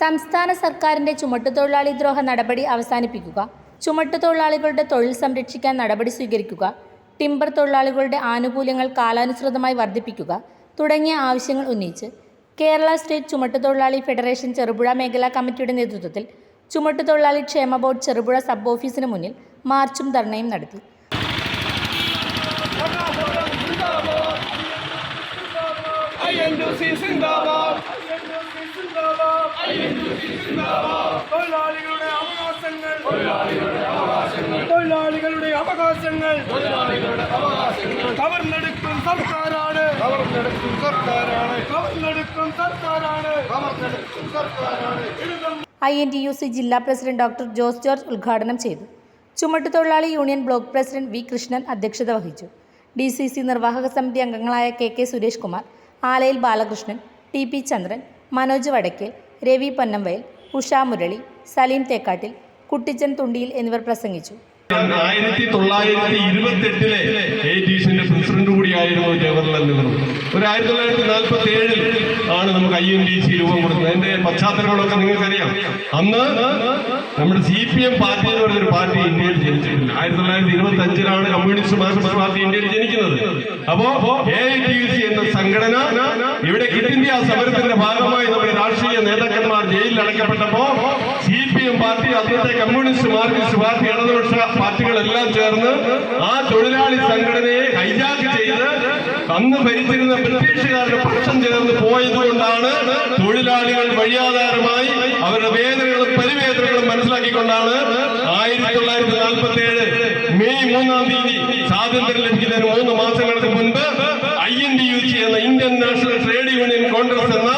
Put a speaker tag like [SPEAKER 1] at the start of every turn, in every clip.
[SPEAKER 1] സംസ്ഥാന സർക്കാരിന്റെ ചുമട്ടുതൊഴിലാളി ദ്രോഹ നടപടി അവസാനിപ്പിക്കുക. ചുമട്ടുതൊഴിലാളികളുടെ തൊഴിൽ സംരക്ഷിക്കാൻ നടപടി സ്വീകരിക്കുക. ടിംബർ തൊഴിലാളികളുടെ ആനുകൂല്യങ്ങൾ കാലാനുസൃതമായി വർദ്ധിപ്പിക്കുക തുടങ്ങിയ ആവശ്യങ്ങൾ ഉന്നയിച്ച് കേരള സ്റ്റേറ്റ് ചുമട്ടുതൊഴിലാളി ഫെഡറേഷൻ ചെറുപുഴ മേഖലാ കമ്മിറ്റിയുടെ നേതൃത്വത്തിൽ ചുമട്ടുതൊഴിലാളി ക്ഷേമ ബോർഡ് ചെറുപുഴ സബ് ഓഫീസിന് മുന്നിൽ മാർച്ചും ധർണയും നടത്തി.
[SPEAKER 2] ഐഎൻഡിസി സിന്ദാബാദ് തൊഴിലാളികളുടെ അവകാശങ്ങൾ തൊഴിലാളികളുടെ അവകാശങ്ങൾ കവർന്നെടുക്കും സർക്കാരാണ് കവർന്നെടുക്കും സർക്കാരാണ് കവർന്നെടുക്കും സർക്കാരാണ് കവർന്നെടുക്കും സർക്കാരാണ്
[SPEAKER 1] I N T U C ജില്ലാ പ്രസിഡന്റ് ഡോക്ടർ ജോസ് ജോർജ് ഉദ്ഘാടനം ചെയ്തു. ചുമട്ടുതൊഴിലാളി union block president V Krishnan അധ്യക്ഷത വഹിച്ചു. ഡി സി സി നിർവാഹക സമിതി അംഗങ്ങളായ K K Suresh Kumar Alayil Balakrishnan T P Chandran Manoj Vadakkal Ravi Ponnamvayal Usha Murali Saleem Thekkattil Kuttichan Thundiyil എന്നിവർ പ്രസംഗിച്ചു.
[SPEAKER 3] ആയിരത്തി തൊള്ളായിരത്തി ഇരുപത്തി എട്ടിലെ എ ടി സിന്റെ പ്രസിഡന്റ് കൂടിയായിരുന്നു ജവഹർലാൽ നെഹ്റു. ഒരു ആയിരത്തി തൊള്ളായിരത്തി നാൽപ്പത്തി ഏഴിൽ ആണ് നമുക്ക് ഐ എൻ ഡി സി രൂപം കൊടുത്തത്. അതിന്റെ പശ്ചാത്തലങ്ങളൊക്കെ നിങ്ങൾക്കറിയാം. അന്ന് നമ്മുടെ സി പി എം പാർട്ടി എന്ന് പറഞ്ഞൊരു പാർട്ടി ഇന്ത്യയിൽ ജനിച്ചിട്ടില്ല ആയിരത്തി തൊള്ളായിരത്തി ഇരുപത്തി അഞ്ചിലാണ് കമ്മ്യൂണിസ്റ്റ് മാർക്സിസ്റ്റ് പാർട്ടി ഇന്ത്യയിൽ ജനിക്കുന്നത്. അപ്പോ എ ഐ ടി സി എന്ന സംഘടന ഇവിടെ കിറ്റ് ഇന്ത്യ സമരത്തിന്റെ ഭാഗമായി നമ്മുടെ രാഷ്ട്രീയ നേതാക്കന്മാർ ജയിലിൽ അടയ്ക്കപ്പെട്ടപ്പോ സി പി എം പാർട്ടി അന്നത്തെ കമ്മ്യൂണിസ്റ്റ് മാർക്സിസ്റ്റ് പാർട്ടി ഇടതുപക്ഷ പാർട്ടികളെല്ലാം ചേർന്ന് ആ തൊഴിലാളി സംഘടനയെ ഹൈജാക്ക് ചെയ്ത് അന്ന് ഭരിച്ചിരുന്ന ബ്രിട്ടീഷുകാരുടെ പക്ഷം ചേർന്ന് പോയതുകൊണ്ടാണ് തൊഴിലാളികൾ വഴിയാധാരമായി അവരുടെ വേദനകളും പരിവേദനകളും മനസ്സിലാക്കിക്കൊണ്ടാണ് ആയിരത്തി തൊള്ളായിരത്തി നാൽപ്പത്തി ഏഴ് മെയ് മൂന്നാം തീയതി സ്വാതന്ത്ര്യം ലഭിക്കുന്നതിന് മൂന്ന് മാസങ്ങൾക്ക് മുൻപ് I N D U C എന്ന Indian national trade union congress എന്ന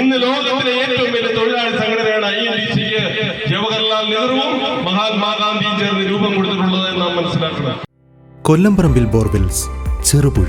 [SPEAKER 3] ഇന്ന് ലോകത്തിലെ ഏറ്റവും വലിയ തൊഴിലാളി സംഘടനയാണ് ഐ എൻ ഡി സിക്ക് ജവഹർലാൽ നെഹ്റുവും മഹാത്മാഗാന്ധിയും ചേർന്ന് രൂപം കൊടുത്തിട്ടുള്ളത് നാം മനസ്സിലാക്കണം
[SPEAKER 4] കൊല്ലംപറമ്പിൽ ബോർവെൽസ് ചെറുപുഴ.